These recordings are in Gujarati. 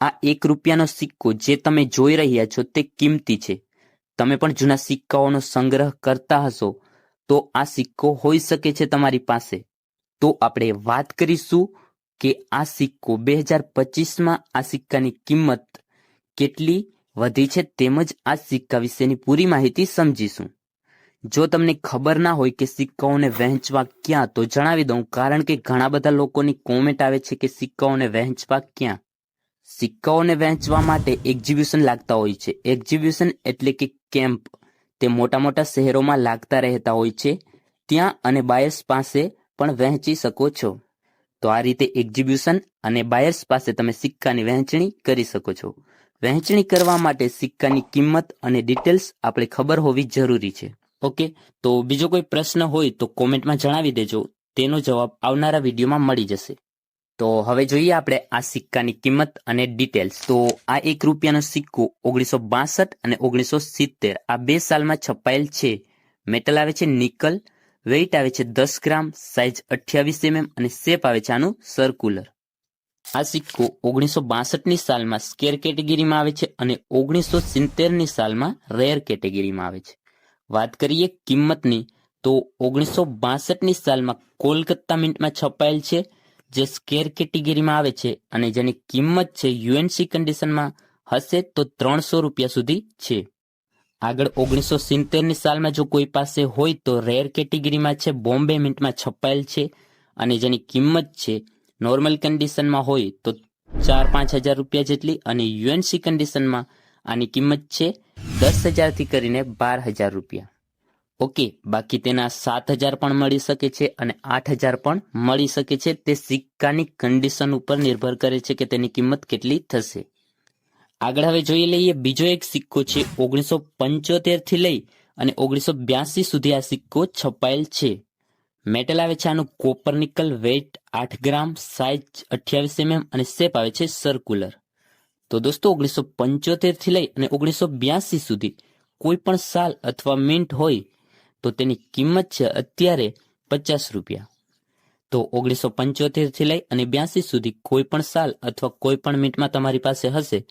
આ એક રૂપિયાનો સિક્કો જે તમે જોઈ રહ્યા છો તે કિંમતી છે. તમે પણ જૂના સિક્કાઓનો સંગ્રહ કરતા હશો, તો આ સિક્કો હોઈ શકે છે તમારી પાસે. તો આપણે વાત કરીશું કે આ સિક્કો બે હજાર પચીસમાં આ સિક્કાની કિંમત કેટલી વધી છે તેમજ આ સિક્કા વિશેની પૂરી માહિતી સમજીશું. જો તમને ખબર ના હોય કે સિક્કાઓને વહેંચવા ક્યાં, તો જણાવી દઉં કારણ કે ઘણા બધા લોકોની કોમેન્ટ આવે છે કે સિક્કાઓને વહેંચવા ક્યાં. સિક્કાઓને વહેંચવા માટે એક્ઝિબિશન લાગતા હોય છે. એક્ઝિબિશન એટલે કે કેમ્પ તે મોટા મોટા શહેરોમાં લાગતા રહેતા હોય છે. ત્યાં અને બાયર્સ પાસે પણ વહેંચી શકો છો. તો આ રીતે એક્ઝિબિશન અને બાયર્સ પાસે તમે સિક્કાની વહેંચણી કરી શકો છો. વહેંચણી કરવા માટે સિક્કાની કિંમત અને ડિટેલ્સ આપણે ખબર હોવી જરૂરી છે. ઓકે તો બીજો કોઈ પ્રશ્ન હોય તો કોમેન્ટમાં જણાવી દેજો. તેનો જવાબ આવનારા વિડીયોમાં મળી જશે. તો હવે જોઈએ આપણે આ સિક્કાની કિંમત અને ડિટેલ્સ તો આ એક રૂપિયાનો સિક્કો ઓગણીસો બાસઠ અને ઓગણીસો સિત્તેર. આ બે સાલમાં છપાયેલ છે. મેટલ આવે છે નિકલ વેઇટ આવે છે દસ ગ્રામ સાઇઝ અઠ્યાવીસ એમએમ અને શેપ આવે છે આનું સર્ક્યુલર આ સિક્કો ઓગણીસો બાસઠની સાલમાં સ્કેર કેટેગરીમાં આવે છે અને ઓગણીસો સિત્તેરની સાલમાં રેર કેટેગરીમાં આવે છે. વાત કરીએ કિંમતની, તો ઓગણીસો બાસઠની સાલમાં કોલકાતા મિન્ટમાં છપાયેલ છે. જે સ્કેર કેટેગરીમાં આવે છે અને જેની કિંમત છે યુએનસી કન્ડિશનમાં હશે તો ત્રણસો રૂપિયા સુધી છે. આગળ ઓગણીસો સિત્તેરની સાલમાં જો કોઈ પાસે હોય તો રેર કેટેગરીમાં છે, બોમ્બે મિન્ટમાં છપાયેલ છે અને જેની કિંમત છે નોર્મલ કન્ડિશનમાં હોય તો ચાર પાંચ હજાર રૂપિયા જેટલી અને યુએનસી કન્ડિશનમાં આની કિંમત છે દસ હજારથી કરીને બાર હજાર રૂપિયા. ઓકે, બાકી તેના સાત હજાર પણ મળી શકે છે અને આઠ હજાર પણ મળી શકે છે. તે સિક્કાની કન્ડિશન ઉપર નિર્ભર કરે છે કે તેની કિંમત કેટલી થશે. આગળ હવે જોઈ લઈએ, બીજો એક સિક્કો છે, ઓગણીસો પંચોતેરથી લઈ અને ઓગણીસો બ્યાસી સુધી આ સિક્કો છપાયેલ છે. મેટલ આવે છે આનું કોપર નિકલ વેઇટ આઠ ગ્રામ સાઇઝ અઠ્યાવીસ એમએમ અને શેપ આવે છે સર્ક્યુલર તો દોસ્તો, ઓગણીસો પંચોતેરથી લઈ અને ઓગણીસો બ્યાસી સુધી કોઈ પણ સાલ અથવા મિન્ટ હોય તો તેની કિંમત છે અત્યારે પચાસ રૂપિયા. તો ઓગણીસો પંચોતેરથી લઈ અને બ્યાસી સુધી કોઈ પણ સાલ અથવા કોઈ પણ મિનિટમાં તમારી પાસે હશે,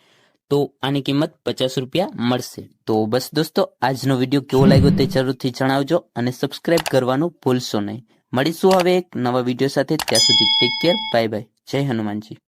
તો આની કિંમત પચાસ રૂપિયા મળશે. તો બસ દોસ્તો, આજનો વીડિયો કેવો લાગ્યો તે જરૂરથી જણાવજો અને સબસ્ક્રાઇબ કરવાનું ભૂલશો નહીં. મળીશું હવે એક નવા વીડિયો સાથે. ત્યાં સુધી ટેક કેર, બાય બાય. જય હનુમાનજી.